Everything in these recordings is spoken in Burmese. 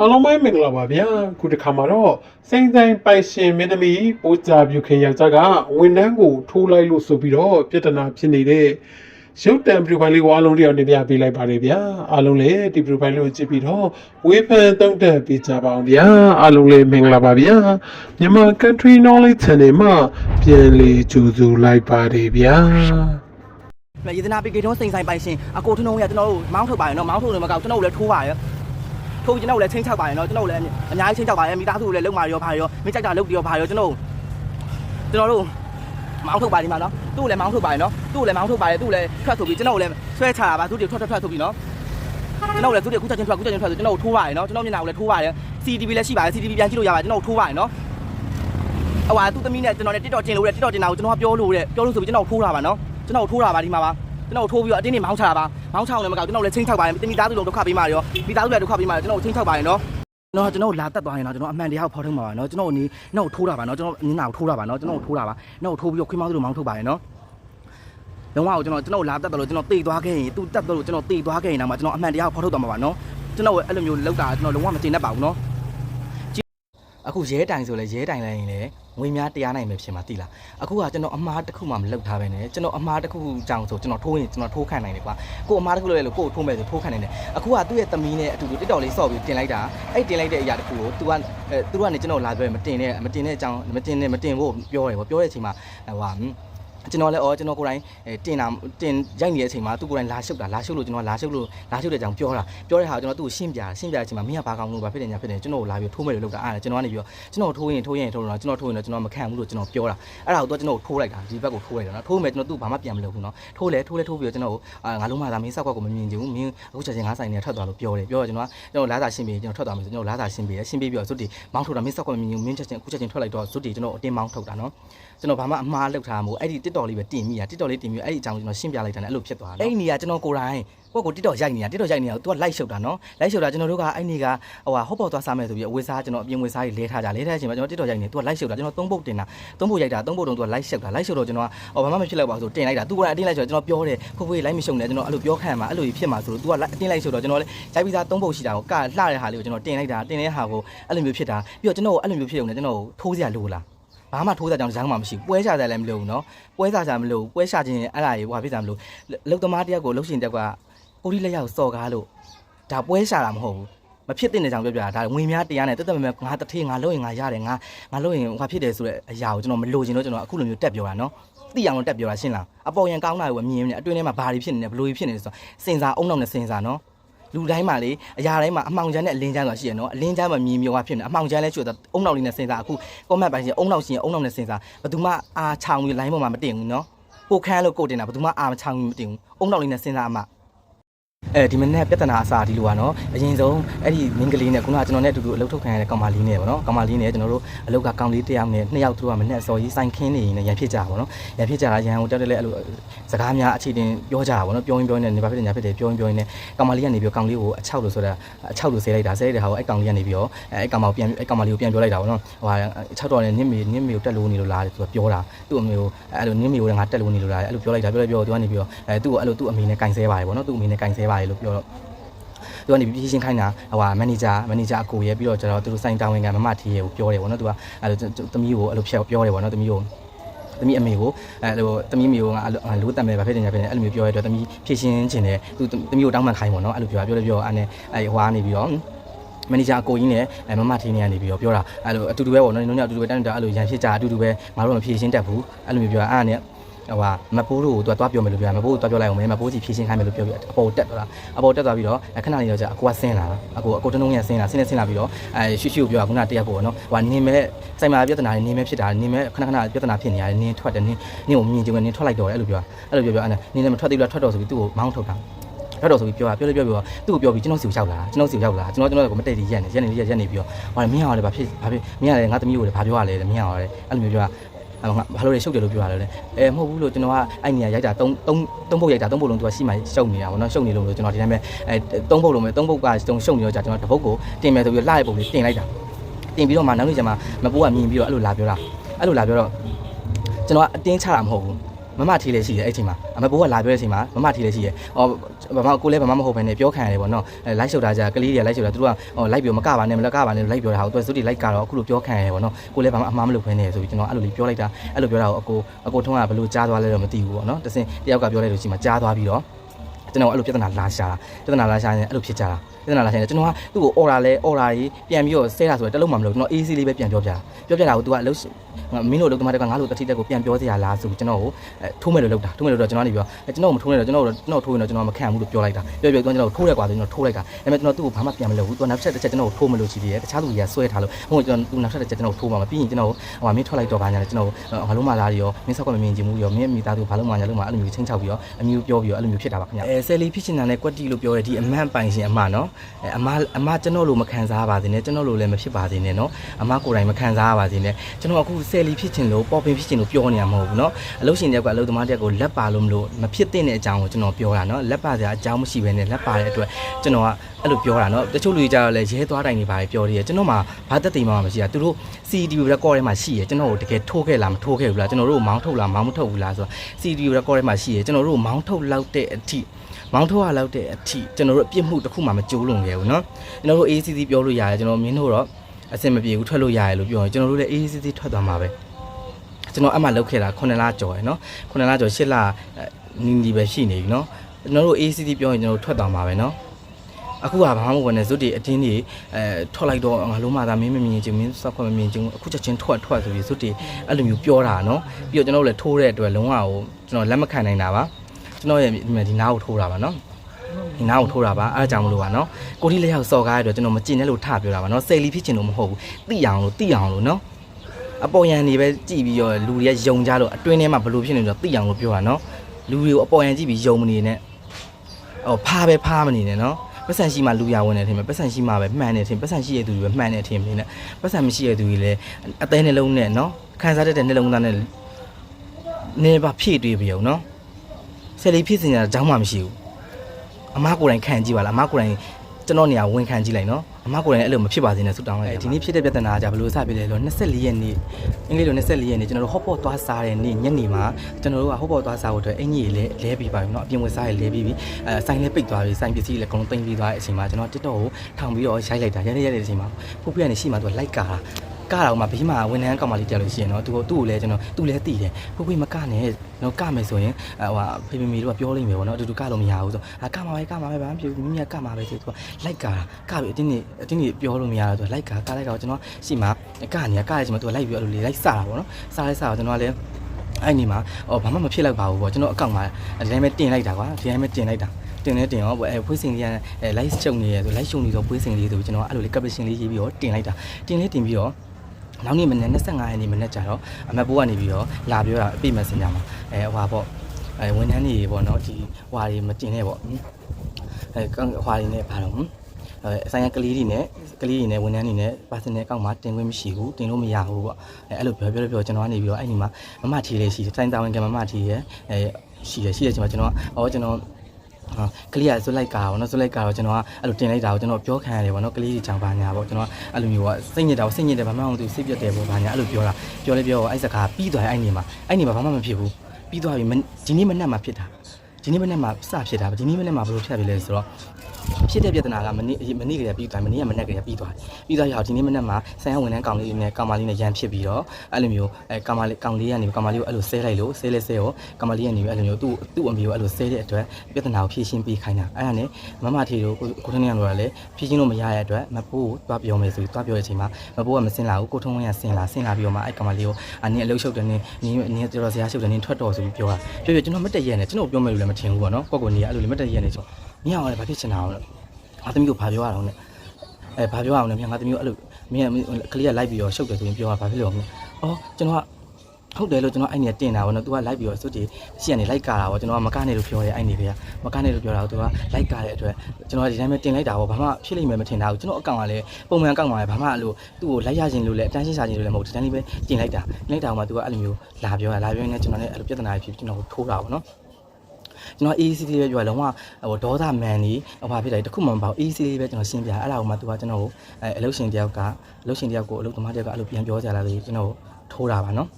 အားလုံးပဲမင်္ဂလာပါဗျာခုတစ်ခါမှာတော့စိမ့်ဆိုင်ပိုင်ရှင်မင်းသမီးပိုးကြပြုခင်ယောက်ျားကဝန်ထမ်းကိုထိုးလိုက်လို့ဆိုပြီးတော့ပြဿနာဖြစ်နေတဲ့ရုပ်တံပရိုဖိုင်လေးကိုအားလုံးတရားတင်ပြပေးလိုက်ပါတယ်ဗျာအားလုံးလည်းဒီပရိုဖိုင်လေးကိုကြည့်ပြီးတော့ဝေဖန်တုံ့တက်ပေးကြပါအောင်ဗျာအားလုံးလည်းမင်္ဂလာပါဗျာမြန်မာ country knowledge channel မှာပြန်လည်ကြိုဆိုလိုက်ပါတယ်ဗျာမယေဒနာပေကေတုံးစိန်ဆိုင်ပိုင်ရှင်အကိုထွန်းုံးရကျွန်တော်တို့မောင်းထုတ်ပါရနော်မောင်းထုတ်နေမှာကောက်ကျွန်တော်တို့လည်းထိုးပါရ ထိုးကျွန်တော်တို့လည်းချင်းချောက်ပါရနော်ကျွန်တော်တို့လည်းအများကြီးချင်းချောက်ပါရမိသားစုလည်းလုံမာရောပါရောမကြိုက်တာလုပ်ပြီးရောပါရောကျွန်တော်ကျွန်တော်တို့မောင်းထုတ်ပါဒီမှာနော်သူ့လည်းမောင်းထုတ်ပါရနော်သူ့လည်းမောင်းထုတ်ပါရသူ့လည်းထွက်ဆိုပြီးကျွန်တော်လည်းဆွဲချတာပါသူ့တွေထွက်ထွက်ထွက်ဆိုပြီးနော်ကျွန်တော်လည်းသူ့တွေခုချက်ချင်းထွက်ခုချက်ချင်းထွက်ဆိုကျွန်တော်တို့ထိုးပါရနော်ကျွန်တော်မျက်နှာကိုလည်းထိုးပါရ CTV လည်းရှိပါရ CTV ပြန်ကြည့်လို့ရပါကျွန်တော်ထိုးပါရနော်ဟိုဟာသူ့သမီးနဲ့ကျွန်တော်နဲ့တစ်တော်တင်လို့တဲ့တစ်တော်တင်တာကိုကျွန်တော်ပြောလို့တဲ့ပြောလို့ဆိုပြီးကျွန်တော်ထိုးတာပါနော်ကျွန်တော်ထိုးတာပါဒီမှာပါ ကျွန်တော်ထိုးပြီးတော့အတင်းနေမောင်းချတာပါမောင်းချအောင်လည်းမကောက်ကျွန်တော်လည်းချင်းချောက်ပါရင်မိသားစုလုံးဒုက္ခပေးမှာရောမိသားစုလည်းဒုက္ခပေးမှာကျွန်တော်ချင်းချောက်ပါရင်နော်ကျွန်တော်ကျွန်တော်လာတက်သွားရင်တော့ကျွန်တော်အမှန်တရားကိုဖော်ထုတ်မှာပါနော်ကျွန်တော်အနေနောက်ထိုးတာပါနော်ကျွန်တော်ညနာကိုထိုးတာပါနော်ကျွန်တော်ထိုးတာပါနောက်ထိုးပြီးတော့ခွေးမောင်းစုလုံးမောင်းထုတ်ပါရင်နော်လုံးဝကိုကျွန်တော်ကျွန်တော်လာတက်တယ်လို့ကျွန်တော်တေသွားခဲ့ရင်သူတက်တယ်လို့ကျွန်တော်တေသွားခဲ့ရင်တော့မှကျွန်တော်အမှန်တရားကိုဖော်ထုတ်သွားမှာပါနော်ကျွန်တော်အဲ့လိုမျိုးလောက်တာကျွန်တော်လုံးဝမကျေနပ်ပါဘူးနော် အခုရဲတိုင်ဆိုလဲရဲတိုင်လိုက်ရင်လည်းငွေများတရားနိုင်မယ်ဖြစ်မှာတိလားအခုကကျွန်တော်အမားတစ်ခုမှမလုပ်ထားပဲနဲ့ကျွန်တော်အမားတစ်ခုကြောင်ဆိုကျွန်တော်ထိုးရင်ကျွန်တော်ထိုးခံနိုင်တယ်ကွာကိုအမားတစ်ခုလည်းလို့ကိုထိုးမယ်ဆိုထိုးခံနိုင်တယ်အခုကသူ့ရဲ့သမီးနဲ့အတူတူတစ်တော်လေးစော့ပြီးတင်လိုက်တာအဲ့တင်လိုက်တဲ့အရာတစ်ခုကို तू ကအဲသူတို့ကနေကျွန်တော်လာပြောမတင်နဲ့မတင်တဲ့အကြောင်းမတင်နဲ့မတင်ဖို့ပြောတယ်ပေါ့ပြောတဲ့အချိန်မှာဟိုဟာ ကျွန်တော်လည်းအော်ကျွန်တော်ကိုယ်တိုင်တင်တာတင်ရိုက်နေတဲ့အချိန်မှာသူကိုယ်တိုင်လာရှုပ်တာလာရှုပ်လို့ကျွန်တော်လာရှုပ်လို့လာရှုပ်တဲ့အကြောင်းပြောတာပြောတဲ့ဟာကျွန်တော်သူ့ကိုရှင်းပြတာရှင်းပြတဲ့အချိန်မှာမင်းကဘာကောင်းလို့ဘာဖြစ်တယ်ညာဖြစ်တယ်ကျွန်တော်ကိုလာပြီးထိုးမယ်လို့လုပ်တာအားကျွန်တော်ကနေပြီးတော့ကျွန်တော်ထိုးရင်ထိုးရင်ထိုးတော့ကျွန်တော်ထိုးရင်တော့ကျွန်တော်မခံဘူးလို့ကျွန်တော်ပြောတာအဲ့ဒါကိုတော့ကျွန်တော်ထိုးလိုက်တာဒီဘက်ကိုထိုးလိုက်တာနော်ထိုးမယ်ကျွန်တော်သူ့ဘာမှပြန်မလုပ်ဘူးနော်ထိုးလဲထိုးလဲထိုးပြီးတော့ကျွန်တော်ငါလုံးမသာမင်းစောက်ကွက်ကိုမမြင်ချင်ဘူးမင်းအခုချက်ချင်းငါဆိုင်နေထွက်သွားလို့ပြောတယ်ပြောတော့ကျွန်တော်ကျွန်တော်လာသာရှင်းပြီးကျွန်တော်ထွက်သွားမယ်ဆိုကျွန်တော်လာသာရှင်းပြီးရှင်းပြီးပြီးတော့ဇွတ်တီမောင်းထုတ်တာမင်းစောက်ကွက်မမြင်ဘူးမင်းချက်ချင်းအခုချက်ချင်းထွက်လိုက်တော့ဇွတ်တီကျွန်တော်အတင်းမောင်းထုတ်တာနော်ကျွန်တော်ဘာမှအမှားလုပ်ထားမှာမဟုတ်အဲ့ဒီ တစ်တော်လေးပဲတင်မိတာတစ်တော်လေးတင်ပြီးအဲ့ဒီအကြောင်းကျွန်တော်ရှင်းပြလိုက်တာနဲ့အဲ့လိုဖြစ်သွားတယ်အဲ့ဒီနေရာကျွန်တော်ကိုယ်တိုင်ကိုယ့်ကိုတစ်တော်ရိုက်နေတာတစ်တော်ရိုက်နေတာကို तू ကလိုက်ရှုပ်တာနော်လိုက်ရှုပ်တာကျွန်တော်တို့ကအဲ့ဒီကဟိုဟာဟော့ပေါ်သွားစားမယ်ဆိုပြီးအဝေးစားကျွန်တော်အပြင်ဝေးစားကြီးလဲထားကြလဲထားတဲ့အချိန်မှာကျွန်တော်တစ်တော်ရိုက်နေ तू ကလိုက်ရှုပ်တာကျွန်တော်သုံးပုတ်တင်တာသုံးပုတ်ရိုက်တာသုံးပုတ်တုံး तू ကလိုက်ရှုပ်တာလိုက်ရှုပ်တော့ကျွန်တော်ကဟောဘာမှမဖြစ်လိုက်ပါဘူးဆိုတင်လိုက်တာ तू ကအတင်းလိုက်ဆိုတော့ကျွန်တော်ပြောတယ်ဖိုးဖိုးလိုက်မရှုပ်နဲ့ကျွန်တော်အဲ့လိုပြောခံမှာအဲ့လိုဖြစ်မှာဆိုလို့ तू ကအတင်းလိုက်ရှုပ်တော့ကျွန်တော်လည်းရိုက်ပြီးသားသုံးပုတ်ရှိတာကိုကလှတဲ့ဟာလေးကိုကျွန်တော်တင်လိုက်တာတင်တဲ့ဟာကိုအဲ့လိုမျိုးဖြစ်တာပြီးတော့ကျွန်တော်ကိုအဲ့လိုမျိုးဖြစ်ုံနဲ့ကျွန်တော်ကိုထိုးစရာလိုလား ဘာမှထိုးတာကြောင့်ကြားမှမရှိဘူးပွဲချတာလည်းမလုပ်ဘူးနော်ပွဲစားချာမလုပ်ဘူးပွဲချခြင်းအဲ့ဒါကြီးဘာဖြစ်တာမလို့လောက်သမားတယောက်ကိုလှုပ်ရှင်တယောက်ကပုရိလက်ရောက်စော်ကားလို့ဒါပွဲချတာမဟုတ်ဘူးမဖြစ်တဲ့နေကြောင်ပြောပြတာဒါငွေများတရားနဲ့တက်တက်မဲမဲငါတထေးငါလုံးရင်ငါရတယ်ငါငါလုံးရင်ငါဖြစ်တယ်ဆိုတဲ့အရာကိုကျွန်တော်မလိုချင်တော့ကျွန်တော်အခုလိုမျိုးတက်ပြောတာနော်သိအောင်တက်ပြောတာရှင်းလားအပေါ်ရန်ကောင်းတာကိုမြင်မြင်အတွင်းထဲမှာဘာတွေဖြစ်နေလဲဘလို့ဖြစ်နေလဲဆိုတော့စင်စာအုံနောက်နဲ့စင်စာနော် လူတိုင်းမှာလေအရာတိုင်းမှာအမှောင်ချမ်းနဲ့အလင်းချမ်းဆိုတာရှိရနော်အလင်းချမ်းမှာမြင်မျိုးကဖြစ်နေအမှောင်ချမ်းလဲရှိတော့အုံနောက်လေးနဲ့စင်စာအခု comment ပိုင်းရှင်အုံနောက်ရှင်အုံနောက်နဲ့စင်စာဘယ်သူမှအာချောင်ပြီး line ပေါ်မှာမတင်ဘူးနော်ကိုခန်းလို့ကိုတင်တာဘယ်သူမှအာမချောင်ပြီးမတင်ဘူးအုံနောက်လေးနဲ့စင်စာအမ အဲဒီမနေ့ပြဿနာအစားဒီလိုပါနော်အရင်ဆုံးအဲ့ဒီမင်းကလေးနဲ့ခုနကကျွန်တော်နဲ့အတူတူအလုပ်ထုတ်ခံရတဲ့ကောင်မလေးနဲ့ပေါ့နော်ကောင်မလေးနဲ့ကျွန်တော်တို့အလုပ်ကကောင်လေးတစ်ယောက်နဲ့နှစ်ယောက်သူတို့ကမနေ့အစော်ကြီးစိုင်ခင်းနေရင်ရန်ဖြစ်ကြပါပေါ့နော်ရန်ဖြစ်ကြတာရန်ကိုတက်တက်လဲအဲ့လိုစကားများအခြေတင်ပြောကြတာပေါ့နော်ပြောရင်းပြောရင်းနဲ့နေပါဖြစ်တယ်ညာဖြစ်တယ်ပြောရင်းပြောရင်းနဲ့ကောင်မလေးကနေပြီးကောင်လေးကိုအချောက်လို့ဆိုတာအချောက်လို့ဆဲလိုက်တာဆဲလိုက်တဲ့ဟာကိုအဲ့ကောင်လေးကနေပြီးတော့အဲ့ကောင်မကိုပြန်အဲ့ကောင်မလေးကိုပြန်ပြောလိုက်တာပေါ့နော်ဟိုဟာအချောက်တော့လည်းနင့်မေနင့်မေကိုတက်လို့နေလို့လားသူကပြောတာသူ့အမေကိုအဲ့လိုနင့်မေကိုလည်းငါတက်လို့နေလို့လားအဲ့လိုပြောလိုက်တာပြောလိုက်ပြောသူကနေပြီးတော့အဲသူ့ကိုအဲ့လိုသူ့အမေနဲ့ကင်ဆဲပါတယ်ပေါ့နော်သူ့အမေနဲ့ကင်ဆဲပါတယ်လို့ပြောတော့သူကနေပြီးရှင်းခိုင်းတာဟိုဟာမန်နေဂျာမန်နေဂျာအကိုရဲ့ပြီးတော့ကျတော့သူတို့စိုင်းတာဝန်ခံမမထီရဲ့ကိုပြောတယ်ပေါ့နော်သူကအဲ့လိုသမီးကိုအဲ့လိုဖျက်ပြောတယ်ပေါ့နော်သမီးကိုသမီးအမေကိုအဲ့လိုသမီးမျိုးကအဲ့လိုတက်မယ်ဗာဖြစ်တယ်ညာဖြစ်တယ်အဲ့လိုမျိုးပြောရတော့သမီးဖြည့်ရှင်းခြင်းတယ်သူသမီးကိုတောင်းပန်ခိုင်းပေါ့နော်အဲ့လိုပြောပြောပြောအဲ့နဲ့အဲ့ဟိုကနေပြီးတော့မန်နေဂျာအကိုကြီးနဲ့မမထင်းနေရနေပြီးတော့ပြောတာအဲ့လိုအတူတူပဲပေါ့နော်နုံညအတူတူပဲတန်းတန်းအဲ့လိုရန်ဖြစ်ကြအတူတူပဲငါတို့မဖြည့်ရှင်းတတ်ဘူးအဲ့လိုမျိုးပြောတာအဲ့နဲ့ ဟိုဟာမပိုးတို့ကိုသူကသွားပြောမယ်လို့ပြောတာမပိုးကိုသွားပြောလိုက်အောင်မယ်မပိုးကြီးဖြည့်ရှင်းခိုင်းမယ်လို့ပြောပြီးအပေါ်တက်သွားတာအပေါ်တက်သွားပြီးတော့ခဏလေးတော့ကြာအကိုကဆင်းလာအကိုအကိုတနုံးရဆင်းလာဆင်းနေဆင်းလာပြီးတော့အဲရှူရှူကိုပြောတာခုနတရက်ပေါ့နော်ဟိုနင်းမဲ့စိုက်မာပြဿနာနင်းမဲ့ဖြစ်တာနင်းမဲ့ခဏခဏပြဿနာဖြစ်နေရတယ်နင်းထွက်တယ်နင်းနင်းကိုမြင်ကြည့်မယ်နင်းထွက်လိုက်တော့တယ်အဲ့လိုပြောအဲ့လိုပြောပြောအဲ့နင်းလည်းမထွက်သေးဘူးလားထွက်တော့ဆိုပြီးသူ့ကိုမောင်းထုတ်တာထွက်တော့ဆိုပြီးပြောတာပြောလို့ပြောပြောသူ့ကိုပြောပြီးကျွန်တော်စီကိုရောက်လာကျွန်တော်စီကိုရောက်လာကျွန်တော်ကျွန်တော်ကမတည့်တည်ရက်နေရက်နေရက်ရက်နေပြီးတော့ဟောမင်းဟောလည်းဘာဖြစ်ဘာဖြစ်မင်းကလည်းငါသမီးကိုလည်းဘာပြောရလဲမင်းဟောလည်းအဲ့လိုမျိုးပြောတာအဲ့ ငါဘာလို့လဲရှုပ်တယ်လို့ပြောရတယ်လေအဲမဟုတ်ဘူးလို့ကျွန်တော်ကအဲ့နေရာရိုက်တာ3 3 3ပုတ်ရိုက်တာ3ပုတ်လုံးသူကရှိမှရှုပ်နေတာဗောနော်ရှုပ်နေလို့ကျွန်တော်ဒီတိုင်းပဲအဲ3ပုတ်လုံးပဲ3ပုတ်ကတုံရှုပ်နေတော့ကြာကျွန်တော်တစ်ပုတ်ကိုတင်မယ်ဆိုပြီးလှရဲ့ပုံလေးတင်လိုက်တာတင်ပြီးတော့မှနောက်နေ့ကျမှမပိုးကမြင်ပြီးတော့အဲ့လိုလာပြောတာအဲ့လိုလာပြောတော့ကျွန်တော်ကအတင်းချတာမဟုတ်ဘူး မမထီးလေးရှိတယ်အဲ့ချိန်မှာအမဘိုးကလာပြောတဲ့အချိန်မှာမမထီးလေးရှိတယ်ဟောဘာမှကိုလည်းဘာမှမဟုတ်ဘဲနဲ့ပြောခံရတယ်ပေါ့နော်အဲလိုက်ရှုပ်တာကြကလေးတွေကလိုက်ရှုပ်တာသူတို့ကဟောလိုက်ပြောမကပါနဲ့မလကပါနဲ့လိုက်ပြောတာဟောသူကစုတီလိုက်ကတော့အခုလိုပြောခံရတယ်ပေါ့နော်ကိုလည်းဘာမှအမှားမလုပ်ဘဲနဲ့ဆိုပြီးကျွန်တော်အဲ့လိုလေးပြောလိုက်တာအဲ့လိုပြောတာကိုအကိုအကိုထုံးကဘယ်လိုကြားသွားလဲတော့မသိဘူးပေါ့နော်တစင်တယောက်ကပြောလိုက်လို့ရှိမှကြားသွားပြီးတော့ကျွန်တော်အဲ့လိုပြဿနာလာရှာတာပြဿနာလာရှာရင်အဲ့လိုဖြစ်ကြတာ ပြဿနာလာရှာရင်ကျွန်တော်ကသူ့ကိုအော်တာလဲအော်တာကြီးပြန်ပြီးတော့ဆဲတာဆိုတော့တလုံးမှမလုပ်ကျွန်တော် AC လေးပဲပြန်ပြောပြတာပြောပြတာကို तू ကအလုပ်မင်းတို့အလုပ်သမားတွေကငါ့လိုတတိတက်ကိုပြန်ပြောစရာလားဆိုပြီးကျွန်တော်ကိုထိုးမယ်လို့လုပ်တာထိုးမယ်လို့တော့ကျွန်တော်နေပြီးတော့ကျွန်တော်မထိုးနဲ့တော့ကျွန်တော်ကျွန်တော်ထိုးရင်တော့ကျွန်တော်မခံဘူးလို့ပြောလိုက်တာပြောပြောကျွန်တော်ထိုးရက်ကွာဆိုကျွန်တော်ထိုးလိုက်တာဒါပေမဲ့ကျွန်တော်သူ့ကိုဘာမှပြန်မလုပ်ဘူးသူနောက်တစ်ချက်တစ်ချက်ကျွန်တော်ကိုထိုးမလို့ရှိသေးတယ်တခြားသူတွေကဆွဲထားလို့ဟိုကျွန်တော်သူနောက်ထပ်တစ်ချက်ကျွန်တော်ထိုးမှာမပြီးရင်ကျွန်တော်ဟိုမင်းထွက်လိုက်တော့ပါညာကျွန်တော်ဘာလို့မှလာရောမင်းဆောက်ကမမြင်ချင်ဘူးရောမင်းမိသားစုဘာလို့မှညာလို့မှအဲ့လိုမျိုးချင်းချောက်ပြီးတော့အမျိုးပြောပြီးတော့အဲ့လိုမျိုးဖြစ်တာပါခင်ဗျအဲဆယ်လီဖြစ်ချင်တာနဲ့ကွက်တီလို့ပြောတဲ့ဒီအမှန်ပိုင်ရှင်အမနော်အဲအမအမကျွန်တော်လိုမခံစားပါသေးနဲ့ကျွန်တော်လိုလည်းမဖြစ်ပါသေးနဲ့နော်အမကိုယ်တိုင်မခံစားပါသေးနဲ့ကျွန်တော်အခုဆယ်လီဖြစ်ချင်လို့ပေါ်ပင်ဖြစ်ချင်လို့ပြောနေရမှာမဟုတ်ဘူးနော်အလုပ်ရှင်တယောက်ကအလုပ်သမားတယောက်ကိုလက်ပါလို့မလို့မဖြစ်တဲ့အကြောင်းကိုကျွန်တော်ပြောတာနော်လက်ပါစရာအကြောင်းမရှိဘဲနဲ့လက်ပါတဲ့အတွက်ကျွန်တော်ကအဲ့လိုပြောတာနော်တချို့လူကြီးကြတော့လည်းရဲသွားတိုင်နေပါလေပြောသေးတယ်ကျွန်တော်မှဘာသက်သိမ်းမှမရှိတာသူတို့ CD record ထဲမှာရှိရကျွန်တော်တို့တကယ်ထိုးခဲ့လားမထိုးခဲ့ဘူးလားကျွန်တော်တို့မောင်းထုတ်လားမောင်းမထုတ်ဘူးလားဆိုတော့ CD record ထဲမှာရှိရကျွန်တော်တို့မောင်းထုတ်လောက်တဲ့အထိ မောင်းထုတ်ရလောက်တဲ့အထိကျွန်တော်တို့အပြစ်မှုတစ်ခုမှမကြိုးလွန်ခဲ့ဘူးเนาะကျွန်တော်တို့ ACC ပြောလို့ရတယ်ကျွန်တော်မင်းတို့တော့အဆင်မပြေဘူးထွက်လို့ရတယ်လို့ပြောရင်ကျွန်တော်တို့လည်း ACC ထွက်သွားမှာပဲကျွန်တော်အမှလောက်ခဲ့တာ9လကျော်ရယ်เนาะ9လကျော်10လနီနီပဲရှိနေပြီเนาะကျွန်တော်တို့ ACC ပြောရင်ကျွန်တော်တို့ထွက်သွားမှာပဲเนาะ အခုကဘာမှမဝင်နဲ့ဇွတ်တွေအတင်းတွေအဲထွက်လိုက်တော့ငါလုံးမသာမင်းမမြင်ချင်မင်းစောက်ခွက်မမြင်ချင်အခုချက်ချင်းထွက်ထွက်ဆိုပြီးဇွတ်တွေအဲ့လိုမျိုးပြောတာနော်ပြီးတော့ကျွန်တော်တို့လည်းထိုးတဲ့အတွက်လုံးဝကိုကျွန်တော်လက်မခံနိုင်တာပါ ကျွန်တော်ရဲ့ဒီနားကိုထိုးတာပါနော်ဒီနားကိုထိုးတာပါအားကြောင့်မလို့ပါနော်ကိုဒီလက်ရောက်စော်ကားရတော့ကျွန်တော်မကျင်နဲ့လို့ထပြောတာပါနော်ဆယ်လီဖြစ်ချင်လို့မဟုတ်ဘူးတိအောင်လို့တိအောင်လို့နော်အပေါ်ယံနေပဲကြည့်ပြီးတော့လူတွေကယုံကြလို့အတွင်းထဲမှာဘလို့ဖြစ်နေတော့တိအောင်လို့ပြောတာနော်လူတွေကိုအပေါ်ယံကြည့်ပြီးယုံမနေနဲ့ဟောဖားပဲဖားမနေနဲ့နော်ပတ်စံရှိမှလူရဝင်နေတယ်ထင်မယ်ပတ်စံရှိမှပဲမှန်တယ်ထင်ပတ်စံရှိတဲ့သူတွေပဲမှန်တယ်ထင်မင်းနဲ့ပတ်စံမရှိတဲ့သူတွေလည်းအသေးနှလုံးနဲ့နော်ခံစားတတ်တဲ့နှလုံးသားနဲ့နေပါဖြည့်တွေးပြအောင်နော် ဆယ်လေးဖြစ်စင်ကြတာကြောင်းမှမရှိဘူးအမကိုယ်တိုင်ခံကြည့်ပါလားအမကိုယ်တိုင်ကျွန်တော်နေရာဝန်ခံကြည့်လိုက်နော်အမကိုယ်တိုင်အဲ့လိုမဖြစ်ပါစေနဲ့ဆုတောင်းလိုက်ဒီနေ့ဖြစ်တဲ့ပြဿနာကဘယ်လိုစဖြစ်လဲဆိုတော့24ရက်နေ့အင်္ဂလိပ်လို24ရက်နေ့ကျွန်တော်တို့ဟော့ပေါ့သွားစားတဲ့နေ့ညနေမှာကျွန်တော်တို့ကဟော့ပေါ့သွားစားဖို့အတွက်အင်ကြီးလေးလဲပြီးပါပြီနော်အပြင်ဝင်စားရလဲပြီးပြီအဲဆိုင်လေးပိတ်သွားပြီဆိုင်ပစ္စည်းလည်းအကုန်လုံးတင်ပြီးသွားတဲ့အချိန်မှာကျွန်တော် TikTok ကိုထောင်ပြီးတော့ရိုက်လိုက်တာရိုက်ရိုက်တဲ့အချိန်မှာဖူဖူကနေရှိမှသူကလိုက်ကာတာ ကားတော့မှဘေးမှာဝန်ထမ်းကောင်မလေးတယောက်လို့ရှိရင်တော့သူသူ့ကိုလည်းကျွန်တော်သူ့လည်းတည်တယ်ဖူဖူမကနဲ့တော့ကမယ်ဆိုရင်ဟိုဟာဖေဖေမေတို့ကပြောလိမ့်မယ်ပေါ့နော်အတူတူကလို့မရဘူးဆိုအာကမှာပဲကမှာပဲဘာမှမဖြစ်ဘူးမိမိကကမှာပဲဆိုသူကလိုက်ကာကပြီးအတင်းနေအတင်းနေပြောလို့မရတော့သူလိုက်ကာကလိုက်ကာကျွန်တော်ရှိမှကနေကရချိန်မှာသူကလိုက်ပြီးအဲ့လိုလေးလိုက်စတာပေါ့နော်စားလိုက်စတော့ကျွန်တော်ကလည်းအဲ့ဒီမှာဟောဘာမှမဖြစ်လိုက်ပါဘူးပေါ့ကျွန်တော်အကောင့်မှာဒီတိုင်းပဲတင်လိုက်တာကွာဒီတိုင်းပဲတင်လိုက်တာတင်နေတင်ရောအဲဖွေးစင်လေးကအဲ live ရှုံနေရဆို live ရှုံနေတော့ဖွေးစင်လေးဆိုကျွန်တော်အဲ့လိုလေး caption လေးရေးပြီးတော့တင်လိုက်တာတင်လေးတင်ပြီးတော့ နောက်နေ့မနေ့25ရက်နေ့မနေ့ကျတော့အမတ်ဘိုးကနေပြီးတော့လာပြောတာအပြည့်မစင်ကြမှာအဲဟွာပေါ့အဲဝန်ထမ်းတွေပေါ့နော်ဒီဟွာတွေမတင်နဲ့ပေါ့အဲဟွာတွေနဲ့ဘာတော့အဲအဆိုင်ကလေးတွေနဲ့ကလေးတွေနဲ့ဝန်ထမ်းတွေနဲ့ပါစင်နယ်အကောင့်မှာတင်ခွင့်မရှိဘူးတင်လို့မရဘူးပေါ့အဲအဲ့လိုပြောပြောပြောကျွန်တော်ကနေပြီးတော့အဲ့ဒီမှာမမထီလေးရှိတယ်တိုင်တာဝန်ကမမထီရဲ့အဲရှိတယ်ရှိတယ်ကျွန်တော်ကျွန်တော်အော်ကျွန်တော်ဟာ ကလေးကဇွတ်လိုက်ကာပေါ့နော်ဇွတ်လိုက်ကာတော့ကျွန်တော်ကအဲ့လိုတင်လိုက်တာကိုကျွန်တော်ပြောခံရတယ်ပေါ့နော်ကလေးကြီးချောင်ပါညာပေါ့ကျွန်တော်အဲ့လိုမျိုးကစိတ်ညစ်တာကိုစိတ်ညစ်တယ်ဘာမှမဟုတ်သူစိတ်ပြတ်တယ်ပေါ့ဘာညာအဲ့လိုပြောတာပြောလဲပြောတော့အဲ့စကားပြီးသွားတယ်အဲ့နေမှာအဲ့နေမှာဘာမှမဖြစ်ဘူးပြီးသွားပြီဒီနေ့မနေ့မှဖြစ်တာဒီနေ့မနေ့မှစဖြစ်တာဒီနေ့မနေ့မှဘယ်လိုဖြစ်ပြီလဲဆိုတော့ ဖြစ်တဲ့ပြဿနာကမနေ့မနေ့ကလေးပြီးသွားမနေ့ကမနေ့ကလေးပြီးသွားပြီးသွားရအောင်ဒီနေ့မနေ့မှဆိုင်ရဝန်ထမ်းကောင်လေးနဲ့ကောင်မလေးနဲ့ရန်ဖြစ်ပြီးတော့အဲ့လိုမျိုးအဲကောင်မလေးကောင်လေးကနေကောင်မလေးကိုအဲ့လိုဆဲလိုက်လို့ဆဲလဲဆဲရောကောင်မလေးကနေအဲ့လိုမျိုးသူ့သူ့အမေကိုအဲ့လိုဆဲတဲ့အတွက်ပြဿနာကိုဖြေရှင်းပေးခိုင်းတာအဲ့ဒါနဲ့မမထေတို့ကိုထင်းနေရတော့လည်းဖြေရှင်းလို့မရတဲ့အတွက်မပိုးကိုသွားပြောမယ်ဆိုပြီးသွားပြောတဲ့အချိန်မှာမပိုးကမစင်လာဘူးကိုထုံးဝင်းကစင်လာစင်လာပြီးတော့မှအဲ့ကောင်မလေးကိုအနည်းအလုရှုပ်တယ်နင်းနင်းနင်းတော်စရာရှုပ်တယ်နင်းထွက်တော်ဆိုပြီးပြောတာပြောပြကျွန်တော်မတက်ရက်နဲ့ကျွန်တော်ပြောမယ်လို့လည်းမထင်ဘူးပေါ့နော်ကိုကိုနေကအဲ့လိုလည်းမတက်ရက်နဲ့ဆို မင်းအောင်လည်းဘာဖြစ်ချင်တာလဲ ငါသမီးကိုဘာပြောရအောင်လဲအဲဘာပြောရအောင်လဲမြန်ငါသမီးကိုအဲ့လိုမင်းကလေးကလိုက်ပြီးတော့ရှုပ်တယ်ဆိုရင်ပြောတာဘာဖြစ်လို့လဲအော်ကျွန်တော်ကဟုတ်တယ်လို့ကျွန်တော်အဲ့နေတင်တာဗောနော် तू ကလိုက်ပြီးတော့စွတ်တီရှီကနေလိုက်ကာတာဗောကျွန်တော်ကမကနေလို့ပြောရဲအဲ့နေတွေကမကနေလို့ပြောတာကို तू ကလိုက်ကာတဲ့အတွက်ကျွန်တော်ဒီတိုင်းပဲတင်လိုက်တာဗောဘာမှဖြစ်လိမ့်မယ်မထင်တာဘူးကျွန်တော်အကောင့်ကလည်းပုံမှန်အကောင့်ပါပဲဘာမှအဲ့လိုသူ့ကိုလိုက်ရခြင်းလို့လည်းအတန်းရှင်းရှာခြင်းလို့လည်းမဟုတ်ဒီတိုင်းလေးပဲတင်လိုက်တာတင်လိုက်တာကမှ तू ကအဲ့လိုမျိုးလာပြောတာလာပြောနေကျွန်တော်လည်းအဲ့လိုပြဿနာဖြစ်ကျွန်တော်ကိုထိုးတာဗောနော် ကျွန်တော် AEC လေးပဲပြောရလုံးဝဟိုဒေါသမန်နေဟိုဘာဖြစ်လဲတခုမှမပေါ့ AEC လေးပဲကျွန်တော်ရှင်းပြအဲ့ဒါကိုမှသူကကျွန်တော်ကိုအဲအလုပ်ရှင်တယောက်ကအလုပ်ရှင်တယောက်ကိုအလုပ်သမားတယောက်ကအဲ့လိုပြန်ပြောကြလာလို့ကျွန်တော်ကိုထိုးတာပါနော်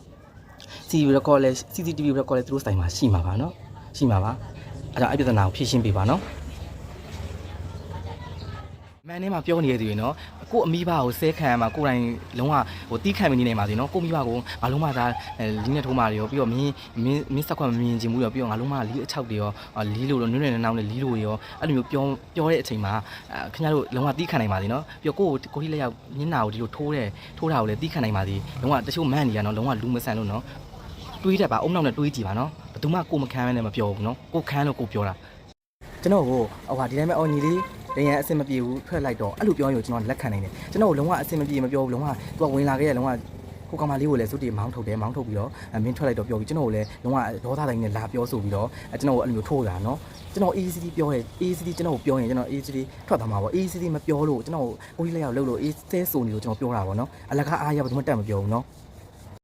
CCTV record လဲ CCTV record လဲသူတို့ဆိုင်မှာရှိမှာပါနော်ရှိမှာပါအဲ့ဒါအဲ့ပြဿနာကိုဖြေရှင်းပေးပါနော် မန်နေမှာပြောနေရသေးတယ်နော်ကို့အမိဘကိုဆဲခံရမှာကိုယ်တိုင်လုံးဝဟိုတီးခံမနေနိုင်ပါသေးနော်ကို့မိဘကိုငါလုံးဝသာလီးနဲ့ထိုးမာတွေရောပြီးတော့မင်းမင်းမင်းစက်ခွက်မမြင်ချင်ဘူးရောပြီးတော့ငါလုံးဝလီးအချောက်တွေရောလီးလို့တော့နွေ့နွေ့နောင်နဲ့လီးလို့ရောအဲ့လိုမျိုးပြောပြောတဲ့အချိန်မှာခင်ဗျားတို့လုံးဝတီးခံနိုင်ပါသေးနော်ပြီးတော့ကို့ကိုကိုတိလက်ရောက်ညနာကိုဒီလိုထိုးတဲ့ထိုးတာကိုလည်းတီးခံနိုင်ပါသေးလုံးဝတချို့မန်နေရနော်လုံးဝလူမဆန်လို့နော်တွေးတတ်ပါအုံနောက်နဲ့တွေးကြည့်ပါနော်ဘယ်သူမှကိုမခံမဲနဲ့မပြောဘူးနော်ကိုခံလို့ကိုပြောတာကျွန်တော်ကိုဟိုဟာဒီတိုင်းပဲအော်ညီလေး တရန်အဆင်မပြေဘူးထွက်လိုက်တော့အဲ့လိုပြောရင်ကျွန်တော်လက်ခံနိုင်တယ်ကျွန်တော်လုံးဝအဆင်မပြေမပြောဘူးလုံးဝသူကဝင်လာခဲ့ရလုံးဝကိုကောင်မလေးကိုလည်းစုတီမောင်းထုတ်တယ်မောင်းထုတ်ပြီးတော့မင်းထွက်လိုက်တော့ပြောပြီးကျွန်တော်ကိုလည်းလုံးဝဒေါသတိုင်းနဲ့လာပြောဆိုပြီးတော့ကျွန်တော်ကိုအဲ့လိုမျိုးထိုးတာနော်ကျွန်တော် ACD ပြောရဲ ACD ကျွန်တော်ကိုပြောရင်ကျွန်တော် ACD ထွက်သွားမှာပေါ့ ACD မပြောလို့ကျွန်တော်ကိုကိုကြီးလက်ရောက်လှုပ်လို့ ACD ဆိုနေလို့ကျွန်တော်ပြောတာပေါ့နော်အလကားအားရဘယ်သူမှတက်မပြောဘူးနော်